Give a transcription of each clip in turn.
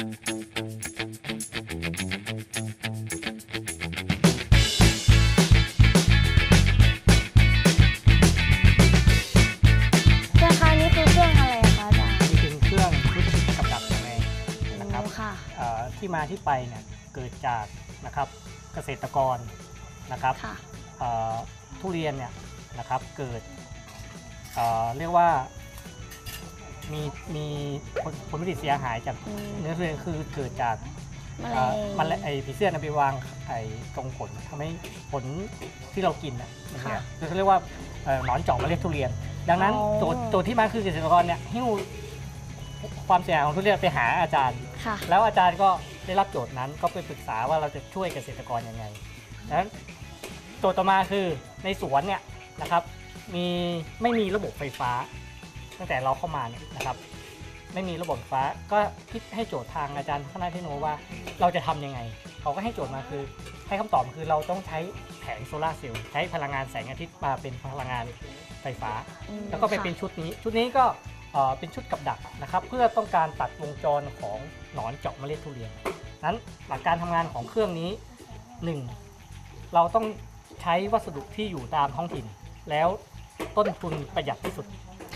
เจ้าคะนี่คือเครื่องอะไรอะคะอาจารย์นี่เป็นเครื่องวิทยุกับดักแมลงนะครับโอ้ค่ะ เอ่อที่มาที่ไปเนี่ยเกิดจากนะครับเกษตรกรนะครับค่ะ เอ่อทุเรียนเนี่ยนะครับเกิดเอ่อเรียกว่า มีมีผลผลผลิตเสียหายจากอืมเนื้อทุเรียนคือเกิดจากแมลเอ่องมันไอผีเสื้อนะไปวางไอตรงผลทำให้ผลที่เรากินน่ะมันเนี่ยค่ะคือเขาเรียกว่าเอ่อหนอนเจาะเมล็ดทุเรียน ดังนั้นอ๋อ โจทย์โจทย์ที่มาคือเกษตรกรเนี่ยหิ้วความเสียหายของทุเรียนไปหาอาจารย์ ค่ะ แล้วอาจารย์ก็ได้รับโจทย์นั้นก็ไปปรึกษาว่าเราจะช่วยเกษตรกรยังไงดังนั้นโจทย์ต่อมาคือในสวนเนี่ยนะครับมีไม่มีระบบไฟฟ้า ตั้งแต่เราเข้ามาเนี่ยนะครับ ไม่มีระบบฟ้าก็คิดให้โจทย์ทางอาจารย์ข้างหน้าเทคโนว่าเราจะทำยังไงเขาก็ให้โจทย์มาคือ ให้คำตอบคือเราต้องใช้แผงโซลาร์เซลล์ใช้พลังงานแสงอาทิตย์มาเป็นพลังงานไฟฟ้า แล้วก็ไปเป็นชุดนี้ชุดนี้ก็เป็นชุดกับดักนะครับเพื่อต้องการตัดวงจรของหนอนเจาะเมล็ดทุเรียนนั้นหลักการทำงานของเครื่องนี้ 1. เราต้องใช้วัสดุที่อยู่ตามท้องถิ่น แล้วต้นทุนประหยัดที่สุด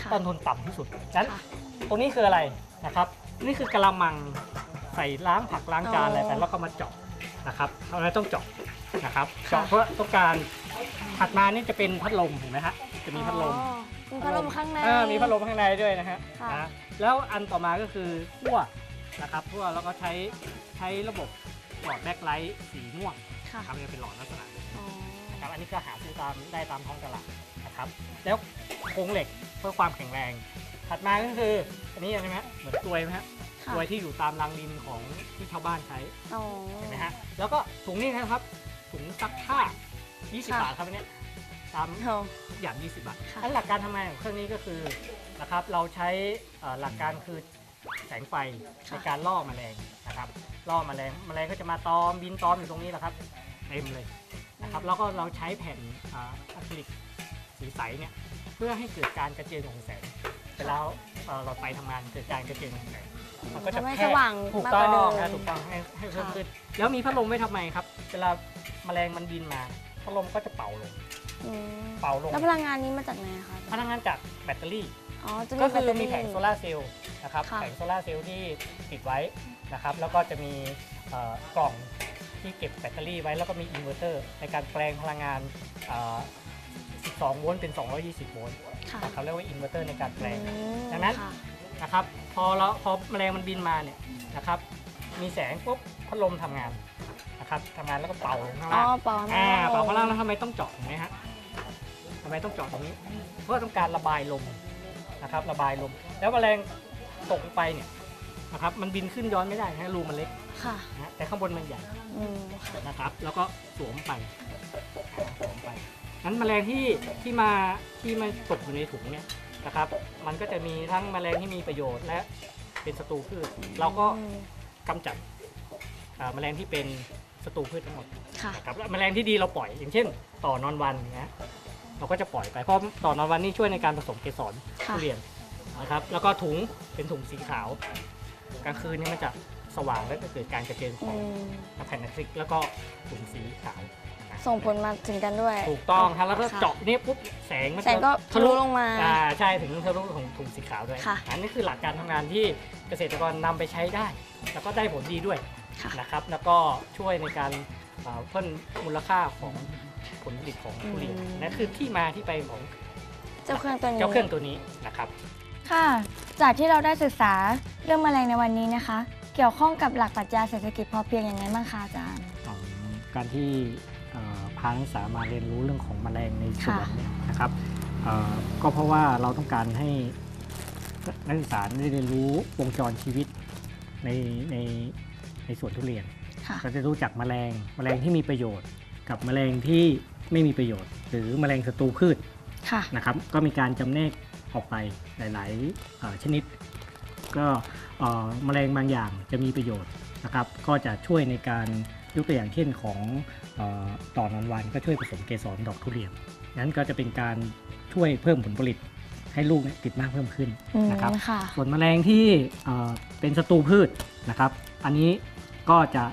ค่ะ ต้นทุนต่ำที่สุดนั้นค่ะตรงนี้คืออะไรนะครับนี่คือกระมังใส่ล้างผักล้างจานอ๋อออะไรไปแล้วก็มาเจาะนะครับทำไมต้องเจาะนะครับค่ะ เจาะเพราะต้องการถัดมานี่จะเป็นพัดลมเห็นไหมฮะจะมีพัดลม อ๋อมีพัดลมข้างในอ่ามีพัดลมข้างในด้วยนะฮะค่ะ นะแล้วอันต่อมาก็คือพั่วนะครับพั่วแล้วก็ใช้ใช้ระบบหลอดแบ็คไลท์สีม่วงค่ะทำให้เป็นหลอดลักษณะนี้อ๋อนะครับอันนี้ก็หาซื้อตามได้ตามท้องตลาดนะครับ แล้วโครงเหล็กเพื่อความแข็งแรง ถัดมาก็คือ อันนี้เห็นไหมฮะเหมือนกลวยไหมฮะค่ะ กลวยที่อยู่ตามรางดินของที่ชาวบ้านใช้ อ๋อ เห็นไหมฮะ แล้วก็ถุงนี้นะครับ ถุงซักผ้า 20 ค่ะ บาทครับอันเนี้ยตามอ๋ออย่าง 20 บาท ค่ะ อันหลักการทำงานของเครื่องนี้ก็คือนะครับ เราใช้เอ่อหลักการคือแสงไฟในการล่อแมลงนะครับ ล่อแมลง แมลงก็จะมาตอมบินตอมอยู่ตรงนี้แหละครับ เต็มเลยนะครับ แล้วก็เราใช้แผ่นอ่าอะคริลิกสีใสเนี่ย เพื่อให้เกิดการกระเจิงของแสงเวลาเอ่อเราไปทำงานเกิดการกระเจิงของแสงมันก็จะทำให้แพร่สว่างถูกมากต้กอว่าเดิงม นะถูกต้องให้ให้เพิ่มค่ะขึ้นแล้วมีพัดลมไว้ทำไมครับ เวลาแมลงมันบินมาพัดลมก็จะเป่าลงอืมเป่าลงแล้วพลังงานนี้มาจากไหนคะพลังงานจากแบตเตอรี่ อ๋อจะก็มีคือแบตเตอมีรี่ แผงโซลาร์เซลล์นะครับค่ะ แผงโซลาร์เซลล์ที่ติดไว้นะครับ แล้วก็จะมีเอ่อกล่องที่เก็บแบตเตอรี่ไว้แล้วก็มีอินเวอร์เตอร์ในการแปลงพลังงานเอ่อ 12 โวลต์เป็น 220 โวลต์ค่ะนะครับเรียกว่าอินเวอร์เตอร์ในการแปลงอืมดังนั้น ค่ะนะครับพอเราพอแมลงมันบินมาเนี่ยนะครับมีแสงปุ๊บพัดลมทำงานนะครับทำงานแล้วก็เป่าลงข้างอ๋อล่างเป่าอ่าน้ำเป่าข้างล่างแล้วทำไมต้องเจาะเห็นไหมฮะทำไมต้องเจาะตรงนี้ เพื่อต้องการระบายลมนะครับระบายลม แล้วแมลงตกลงไปเนี่ยนะครับมันบินขึ้นย้อนไม่ได้นะรูมันเล็กค่ะนะฮะแต่ข้างบนมันใหญ่ อืมค่ะนะครับแล้วก็สวมไปสวมไป นั้นแมลงที่ที่มาที่มาตกอยู่ในถุงเนี่ยนะครับ มันก็จะมีทั้งแมลงที่มีประโยชน์และเป็นศัตรูพืช เราก็อืมกำจัดอ่าแมลงที่เป็นศัตรูพืชทั้งหมดค่ะ นะครับแล้วแมลงที่ดีเราปล่อย อย่างเช่น ต่อนอนวันนะเราก็จะปล่อยไปเพราะต่อนอนวันนี่ช่วยในการผสมเกสรค่ะ ทุเรียนนะครับ แล้วก็ถุงเป็นถุงสีขาวกลางคืนนี่มันจะสว่างและจะเกิดการกระเจิงขอืองมแผ่นอะคริลิกแล้วก็ถุงสีขาวนะ ส่งผลมาถึงกันด้วย ถูกต้องครับแล้วก็ค่ะเจาะนี่ปุ๊บแสงมันแสงก็ทะลุลงมาอ่าใช่ถึงทะลุของถุงสีขาวด้วย ค่ะ อันนี้คือหลักการทำงานที่เกษตรกรนำไปใช้ได้ แล้วก็ได้ผลดีด้วยค่ะ นะครับ แล้วก็ช่วยในการเอ่อเพิ่มมูลค่าของผลผลิตของทุเรียนอืม นั่นคือที่มาที่ไปของเจ้าเครื่องตัวนี้ เจ้าเครื่องตัวนี้นะครับ ค่ะ จากที่เราได้ศึกษาเรื่องแมลงในวันนี้นะคะ เกี่ยวข้องกับหลักปรัชญาเศรษฐกิจพอเพียงอย่างไรบ้างคะอาจารย์การที่เอ่อ พานักศึกษามาเรียนรู้เรื่องของแมลงในสวนค่ะเนี่ยนะครับเอ่อก็เพราะว่าเราต้องการให้นักศึกษาได้เรียนรู้วงจรชีวิตในในในสวนทุเรียนค่ะก็จะรู้จักแมลงแมลงที่มีประโยชน์ กับแมลงที่ไม่มีประโยชน์ หรือแมลงศัตรูพืชค่ะนะครับก็มีการจำแนกออกไปหลายๆเอ่อชนิด ก็เอ่อแมลงบางอย่างจะมีประโยชน์นะครับก็จะช่วยในการ ยกตัวอย่างเช่นของเออต่อนอนวันก็ช่วยผสมเกสรดอกทุเรียนนั้นก็จะเป็นการช่วยเพิ่มผลผลิตให้ลูกเนี่ยติดมากเพิ่มขึ้นอืมนะครับค่ะส่วนแมลงที่เอ่อเป็นศัตรูพืชนะครับ อันนี้ก็จะ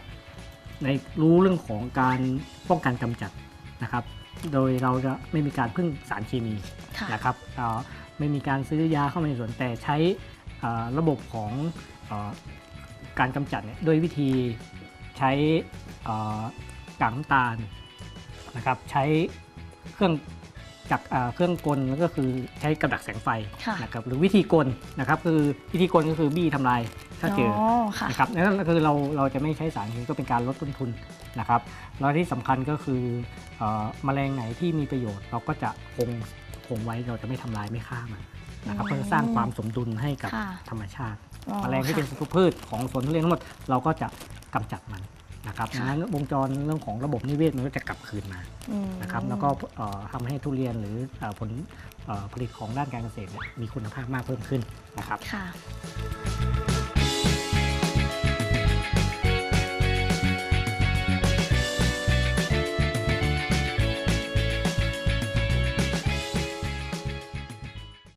ในรู้เรื่องของการป้องกันกำจัดนะครับ โดยเราจะไม่มีการพึ่งสารเคมีค่ะนะครับเอ่อไม่มีการซื้อยาเข้ามาในสวนแต่ใช้เอ่อระบบของเออการกำจัดเนี่ยด้วยวิธีใช้เอ่อ กากน้ำตาลนะครับใช้เครื่องจักรเอ่อเครื่องกลแล้วก็คือใช้กระดักแสงไฟค่ะนะครับหรือวิธีกลนะครับคือวิธีกลก็คือบี้ทำลายถ้าเจออค่ะนะครับนั่นก็คือเราเราจะไม่ใช้สารเคมีก็เป็นการลดต้นทุนนะครับแล้วที่สำคัญก็คือเอ่อแมลงไหนที่มีประโยชน์ เราก็จะคงคงไว้เราจะไม่ทำลายไม่ฆ่ามันนะครับอืมเพื่อสร้างความสมดุลให้กับค่ะธรรมชาติอ๋อแมลงที่เป็นค่ะศัตรูพืชของสวนทุเรียนทั้งหมดเราก็จะกำจัดมัน นะครับค่ะดังนั้นวงจรเรื่องของระบบนิเวศมันก็จะกลับคืนมาอืม นะครับแล้วก็เอ่อทำให้ทุเรียนหรือเอ่อผลเอ่อผลิตของด้านการเกษตรเนี่ยมีคุณภาพมากเพิ่มขึ้นนะครับ ค่ะ